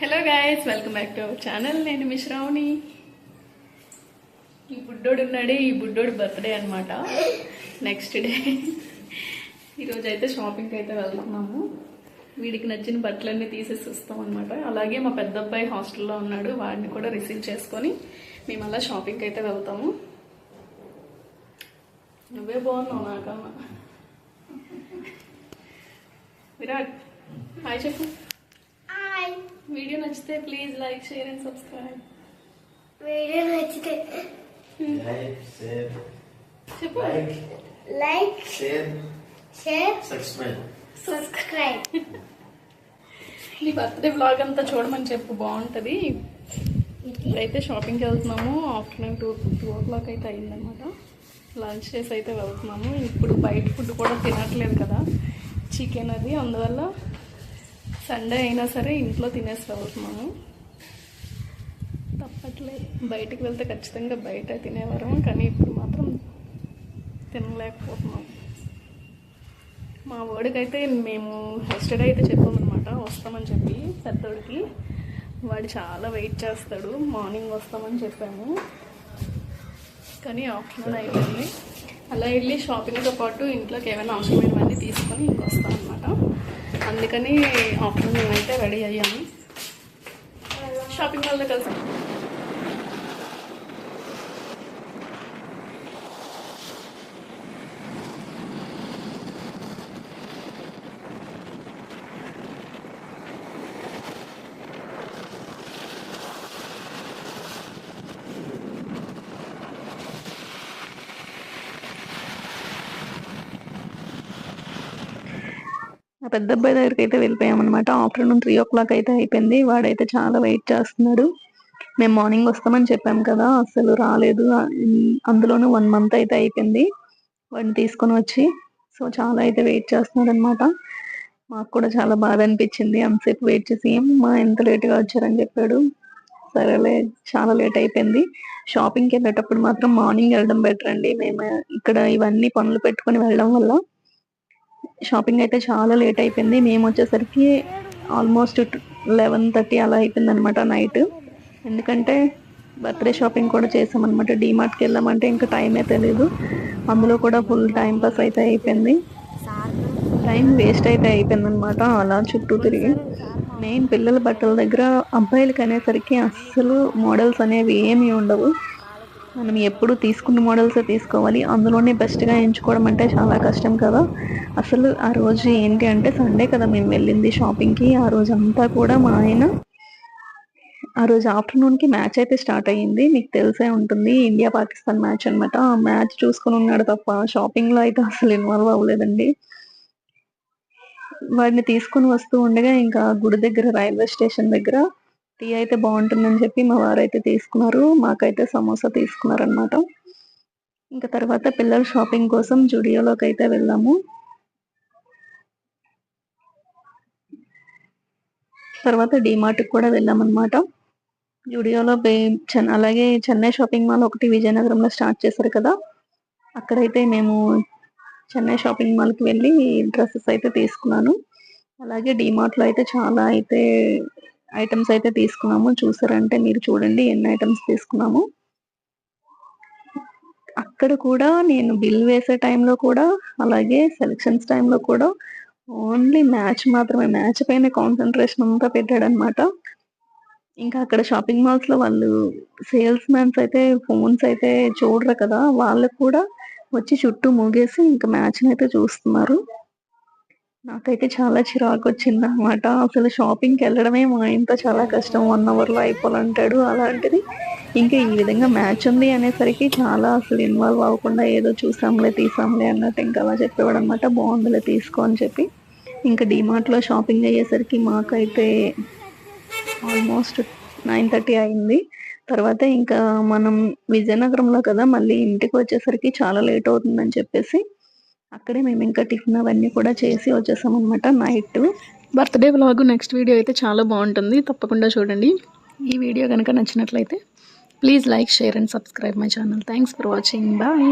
Hello guys welcome back to our channel నేను మిశ్రావుని ఈ బుడ్డోడు ఉన్నాడు ఈ బుడ్డోడు బర్త్డే అనమాట నెక్స్ట్ డే ఈరోజు అయితే షాపింగ్కి అయితే వెళ్తున్నాము. వీడికి నచ్చిన బట్టలన్నీ తీసేసి వస్తాం అనమాట అలాగే మా పెద్ద అబ్బాయి హాస్టల్లో ఉన్నాడు వాడిని కూడా రిసీవ్ చేసుకొని మేము అలా షాపింగ్కి అయితే వెళ్తాము. నువ్వే బాగున్నావు నాకన్నా. విరాట్ హాయ్ చెప్పు. హాయ్. వీడియో నచ్చితే please like share and subscribe. Video నచ్చితే Like, share, చెప్పు. like, like share, share. subscribe. Subscribe. నీ బర్త్డే బ్లాగ్ అంతా చూడమని చెప్పు బాగుంటుంది. ఇప్పుడైతే షాపింగ్కి వెళ్తున్నాము. Afternoon two two o'clock అయితే అయిందనమాట లంచ్ చేసి అయితే వెళ్తున్నాము. ఇప్పుడు బయట ఫుడ్ కూడా తినట్లేదు కదా. చికెన్ అది. అందువల్ల సండే అయినా సరే ఇంట్లో తినేసి వెళ్తున్నాము. తప్పట్లేదు బయటకు వెళ్తే ఖచ్చితంగా బయట తినేవారం కానీ ఇప్పుడు మాత్రం తినలేకపోతున్నాం మా వాడికైతే మేము ఎస్టర్డే అయితే చెప్పామన్నమాట. వస్తామని చెప్పి పెద్దోడికి. వాడు చాలా వెయిట్ చేస్తాడు. మార్నింగ్ వస్తామని చెప్పాము. కానీ ఆఫ్టర్నూన్ అయిపోయింది. అలా వెళ్ళి షాపింగ్తో పాటు ఇంట్లోకి ఏమైనా అవసరమైనవన్నీ తీసుకొని ఇంకొస్తాం అనమాట అందుకని ఆఫ్టర్నూన్ అయితే రెడీ అయ్యాము. షాపింగ్ మాల్లో కలిసి మా పెద్ద అబ్బాయి దగ్గరికి అయితే వెళ్ళిపోయామన్నమాట. ఆఫ్టర్నూన్ త్రీ ఓ క్లాక్ అయితే అయిపోయింది. వాడైతే చాలా వెయిట్ చేస్తున్నాడు. మేము మార్నింగ్ వస్తామని చెప్పాం కదా అసలు రాలేదు. అందులోనూ వన్ మంత్ అయితే అయిపోయింది. వాడిని తీసుకొని వచ్చి సో చాలా అయితే వెయిట్ చేస్తున్నాడు అనమాట మాకు కూడా చాలా బాధ అనిపించింది. అంతసేపు వెయిట్ చేసి ఏం మా ఎంత లేట్గా వచ్చారని చెప్పాడు. సరేలే చాలా లేట్ అయిపోయింది. షాపింగ్కి వెళ్ళేటప్పుడు మాత్రం మార్నింగ్ వెళ్ళడం బెటర్ అండి. మేము ఇక్కడ ఇవన్నీ పనులు పెట్టుకొని వెళ్ళడం వల్ల షాపింగ్ అయితే చాలా లేట్ అయిపోయింది. మేము వచ్చేసరికి ఆల్మోస్ట్ లెవెన్ థర్టీ అలా అయిపోయింది అనమాట నైట్. ఎందుకంటే బర్త్డే షాపింగ్ కూడా చేసామన్నమాట. డీమార్ట్కి వెళ్ళామంటే ఇంకా టైమే తెలియదు అందులో కూడా ఫుల్ టైం పాస్ అయితే అయిపోయింది. టైం వేస్ట్ అయితే అయిపోయింది అనమాట అలా చుట్టూ తిరిగి. మెయిన్ పిల్లల బట్టల దగ్గర అబ్బాయిలకి అనేసరికి అస్సలు మోడల్స్ అనేవి ఏమీ ఉండవు. మనం ఎప్పుడు తీసుకున్న మోడల్స్ తీసుకోవాలి. అందులోనే బెస్ట్గా ఎంచుకోవడం అంటే చాలా కష్టం కదా. అసలు ఆ రోజు ఏంటి అంటే సండే కదా మేము వెళ్ళింది షాపింగ్కి ఆ రోజు అంతా కూడా మా ఆయన ఆ రోజు ఆఫ్టర్నూన్కి మ్యాచ్ అయితే స్టార్ట్ అయ్యింది. మీకు తెలిసే ఉంటుంది ఇండియా పాకిస్తాన్ మ్యాచ్ అనమాట ఆ మ్యాచ్ చూసుకుని ఉన్నాడు తప్ప షాపింగ్లో అయితే అసలు ఇన్వాల్వ్ అవ్వలేదండి. వాడిని తీసుకొని వస్తూ ఉండగా ఇంకా గుడి దగ్గర రైల్వే స్టేషన్ దగ్గర టీ అయితే బాగుంటుందని చెప్పి మా వారైతే తీసుకున్నారు. మాకైతే సమోసా తీసుకున్నారు అనమాట ఇంకా తర్వాత పిల్లల షాపింగ్ కోసం జుడియోలోకి అయితే వెళ్ళాము. తర్వాత డిమార్ట్కి కూడా వెళ్ళామన్నమాట. జుడియోలో చెన్- అలాగే చెన్నై షాపింగ్ మాల్ ఒకటి విజయనగరంలో స్టార్ట్ చేశారు కదా. అక్కడైతే మేము చెన్నై షాపింగ్ మాల్కి వెళ్ళి డ్రెస్సెస్ అయితే తీసుకున్నాను. అలాగే డిమార్ట్లో అయితే చాలా అయితే ఐటమ్స్ అయితే తీసుకున్నాము. చూసారంటే మీరు చూడండి ఎన్ని ఐటమ్స్ తీసుకున్నాము. అక్కడ కూడా నేను బిల్ వేసే టైంలో కూడా అలాగే సెలక్షన్స్ టైంలో కూడా ఓన్లీ మ్యాచ్ మాత్రమే మ్యాచ్ పైన కాన్సన్ట్రేషన్ అంతా పెట్టాడనమాట ఇంకా అక్కడ షాపింగ్ మాల్స్లో వాళ్ళు సేల్స్ మ్యాన్స్ అయితే ఫోన్స్ అయితే చూడరు కదా వాళ్ళకు కూడా వచ్చి చుట్టూ మూగేసి ఇంకా మ్యాచ్ అయితే చూస్తున్నారు. నాకైతే చాలా చిరాకు వచ్చింది అనమాట అసలు షాపింగ్కి వెళ్ళడమే మా ఆయనతో చాలా కష్టం. వన్ అవర్లో అయిపోవాలంటాడు అలాంటిది ఇంకా ఈ విధంగా మ్యాచ్ ఉంది అనేసరికి చాలా అసలు ఇన్వాల్వ్ అవ్వకుండా ఏదో చూసాంలే తీసాంలే అన్నట్టు ఇంకా అలా చెప్పేవాడు అనమాట బాగుందిలే తీసుకో అని చెప్పి. ఇంకా డిమార్ట్లో షాపింగ్ అయ్యేసరికి మాకైతే ఆల్మోస్ట్ నైన్ థర్టీ అయింది. తర్వాత ఇంకా మనం విజయనగరంలో కదా మళ్ళీ ఇంటికి వచ్చేసరికి చాలా లేట్ అవుతుందని చెప్పేసి అక్కడే మేము ఇంకా టిఫిన్ అవన్నీ కూడా చేసి వచ్చేసాం అనమాట night. Birthday vlog next video అయితే చాలా బాగుంటుంది. తప్పకుండా చూడండి. ఈ వీడియో కనుక నచ్చినట్లయితే please like share and subscribe my channel. Thanks for watching bye